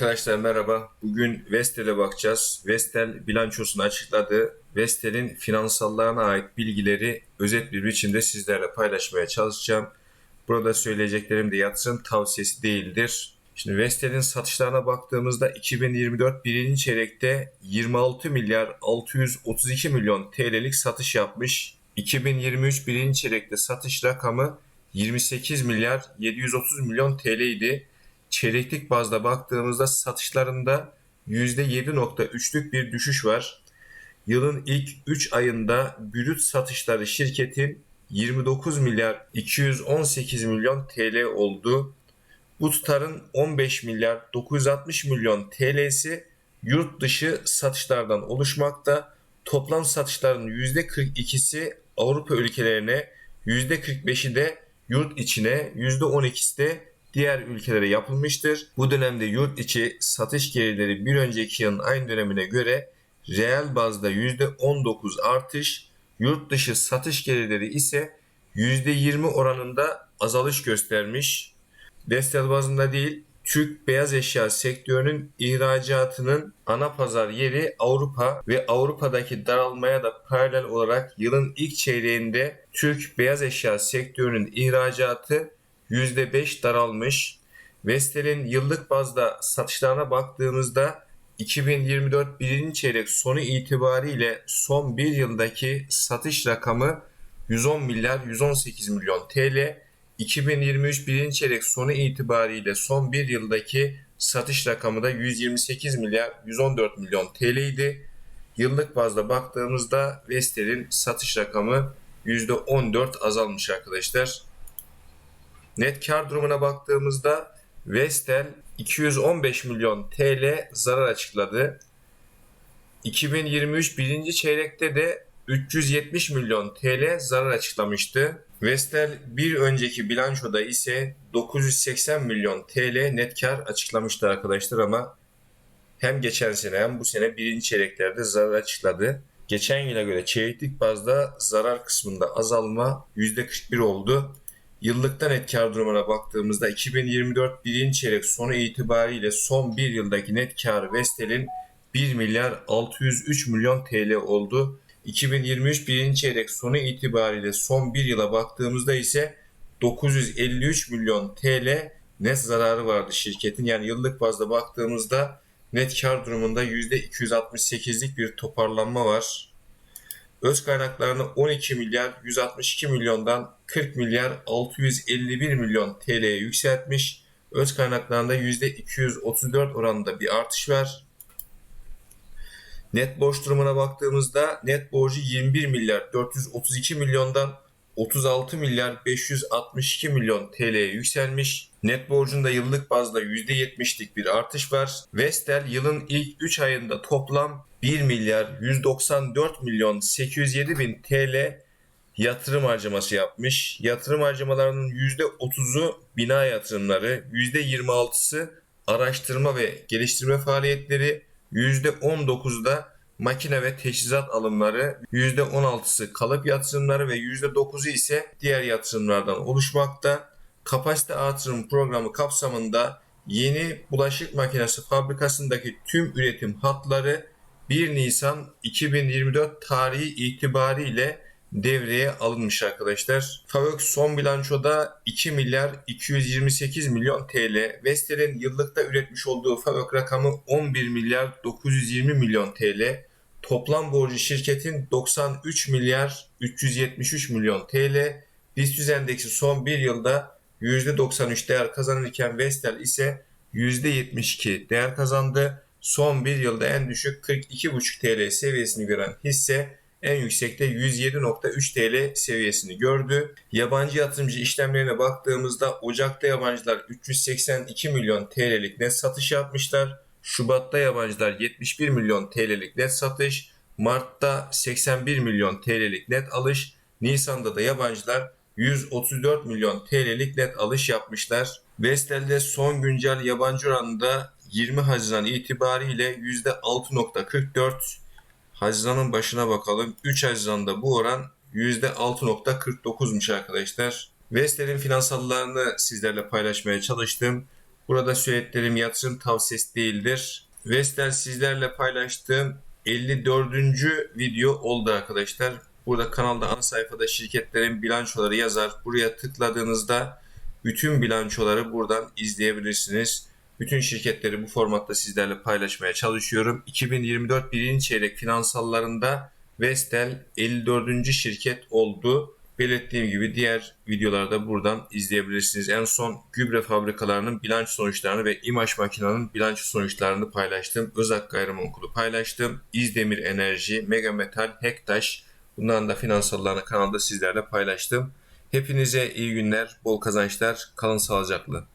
Arkadaşlar merhaba. Bugün Vestel'e bakacağız. Vestel bilançosunu açıkladı. Vestel'in finansallarına ait bilgileri özet bir biçimde sizlerle paylaşmaya çalışacağım. Burada söyleyeceklerim de yatırım tavsiyesi değildir. Şimdi Vestel'in satışlarına baktığımızda 2024 birinci çeyrekte 26 milyar 632 milyon TL'lik satış yapmış. 2023 birinci çeyrekte satış rakamı 28 milyar 730 milyon TL idi çeyreklik bazda baktığımızda satışlarında %7.3'lük bir düşüş var. Yılın ilk 3 ayında brüt satışları şirketin 29 milyar 218 milyon TL oldu. Bu tutarın 15 milyar 960 milyon TL'si yurt dışı satışlardan oluşmakta. Toplam satışların %42'si Avrupa ülkelerine, %45'i de yurt içine, %12'si de diğer ülkelere yapılmıştır. Bu dönemde yurt içi satış gelirleri bir önceki yılın aynı dönemine göre reel bazda %19 artış, yurt dışı satış gelirleri ise %20 oranında azalış göstermiş. Vestel bazında değil, Türk beyaz eşya sektörünün ihracatının ana pazar yeri Avrupa ve Avrupa'daki daralmaya da paralel olarak yılın ilk çeyreğinde Türk beyaz eşya sektörünün ihracatı %5 daralmış. Vestel'in yıllık bazda satışlarına baktığımızda 2024 birinci çeyrek sonu itibariyle son bir yıldaki satış rakamı 110 milyar 118 milyon TL. 2023 birinci çeyrek sonu itibariyle son bir yıldaki satış rakamı da 128 milyar 114 milyon TL idi. Yıllık bazda baktığımızda Vestel'in satış rakamı %14 azalmış arkadaşlar. Net kar durumuna baktığımızda Vestel 215 milyon TL zarar açıkladı. 2023 birinci çeyrekte de 370 milyon TL zarar açıklamıştı. Vestel bir önceki bilançoda ise 980 milyon TL net kar açıklamıştı arkadaşlar ama hem geçen sene hem bu sene birinci çeyreklerde zarar açıkladı. Geçen yıla göre çeyreklik bazda zarar kısmında azalma %41 oldu. Yıllıkta net kar durumuna baktığımızda 2024 birinci çeyrek sonu itibariyle son bir yıldaki net kar Vestel'in 1 milyar 603 milyon TL oldu. 2023 birinci çeyrek sonu itibariyle son bir yıla baktığımızda ise 953 milyon TL net zararı vardı şirketin. Yani yıllık bazda baktığımızda net kar durumunda %268'lik bir toparlanma var öz kaynaklarını 12 milyar 162 milyondan 40 milyar 651 milyon TL'ye yükseltmiş. Öz kaynaklarında %234 oranında bir artış var. Net borç durumuna baktığımızda net borcu 21 milyar 432 milyondan 36 milyar 562 milyon TL'ye yükselmiş. Net borcunda yıllık bazda %70'lik bir artış var. Vestel yılın ilk 3 ayında toplam 1 milyar 194 milyon 807 bin TL yatırım harcaması yapmış. Yatırım harcamalarının %30'u bina yatırımları, %26'sı araştırma ve geliştirme faaliyetleri, %19'u da makine ve teçhizat alımları, %16'sı kalıp yatırımları ve %9'u ise diğer yatırımlardan oluşmakta. Kapasite artırım programı kapsamında yeni bulaşık makinesi fabrikasındaki tüm üretim hatları 1 Nisan 2024 tarihi itibariyle devreye alınmış arkadaşlar. Favök son bilançoda 2 milyar 228 milyon TL. Vestel'in yıllıkta üretmiş olduğu Favök rakamı 11 milyar 920 milyon TL. Toplam borcu şirketin 93 milyar 373 milyon TL. BIST endeksi son bir yılda %93 değer kazanırken Vestel ise %72 değer kazandı. Son bir yılda en düşük 42,5 TL seviyesini gören hisse en yüksekte 107.3 TL seviyesini gördü. Yabancı yatırımcı işlemlerine baktığımızda Ocak'ta yabancılar 382 milyon TL'lik net satış yapmışlar. Şubat'ta yabancılar 71 milyon TL'lik net satış, Mart'ta 81 milyon TL'lik net alış, Nisan'da da yabancılar 134 milyon TL'lik net alış yapmışlar. Vestel'de son güncel yabancı oranında 20 Haziran itibariyle %6.44. Haziran'ın başına bakalım. 3 Haziran'da bu oran %6.49'muş arkadaşlar. Vestel'in finansallarını sizlerle paylaşmaya çalıştım. Burada söylediklerim yatırım tavsiyesi değildir. Vestel sizlerle paylaştığım 54. video oldu arkadaşlar. Burada kanalda ana sayfada şirketlerin bilançoları yazar. Buraya tıkladığınızda bütün bilançoları buradan izleyebilirsiniz. Bütün şirketleri bu formatta sizlerle paylaşmaya çalışıyorum. 2024 birinci çeyrek finansallarında Vestel 54. şirket oldu. Belirttiğim gibi diğer videolarda buradan izleyebilirsiniz. En son gübre fabrikalarının bilanç sonuçlarını ve imaj makinenin bilanç sonuçlarını paylaştım. Özak Gayrimenkul'ü paylaştım. İzdemir Enerji, Mega Metal, Hektaş bunların da finansallarını kanalda sizlerle paylaştım. Hepinize iyi günler, bol kazançlar, kalın sağlıcakla.